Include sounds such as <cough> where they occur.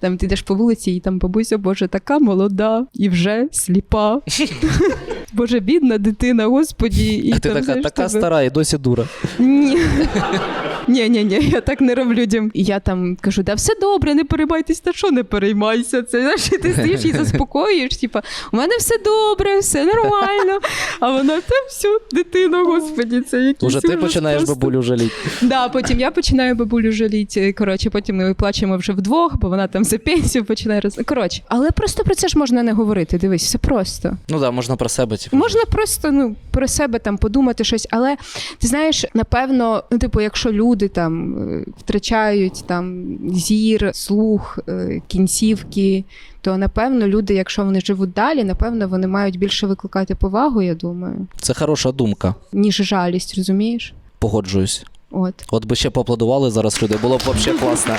Там ти йдеш по вулиці, і там бабуся, боже, така молода і вже сліпа. <laughs> Боже, бідна дитина, господі. І А ти там, така, знаєш, така тебе- стара і досі дура. Ні. <laughs> Ні, ні, ні, я так не роблю людям. І я там кажу, да все добре, не переймайтесь, та що не переймайся. Це знаєш, ти стоїш і заспокоюєш. Типа, у мене все добре, все нормально. А вона та всю дитину, господі, це якийсь Уже ти починаєш просто. бабулю жаліти. Да, потім я починаю бабулю жаліти. Коротше, потім ми плачемо вже вдвох, бо вона там за пенсію починає роз... Коротше, але просто про це ж можна не говорити. Дивись, все просто. Ну да, можна про себе. Типу. Можна просто ну про себе там подумати щось, але ти знаєш, напевно, ну типу, якщо люди там е, втрачають там зір, слух, е, кінцівки, то напевно люди, якщо вони живуть далі, напевно, вони мають більше викликати повагу, я думаю, Це хороша думка. ніж жалість, розумієш? Погоджуюсь. От. От би ще поаплодували зараз люди, було б взагалі класно.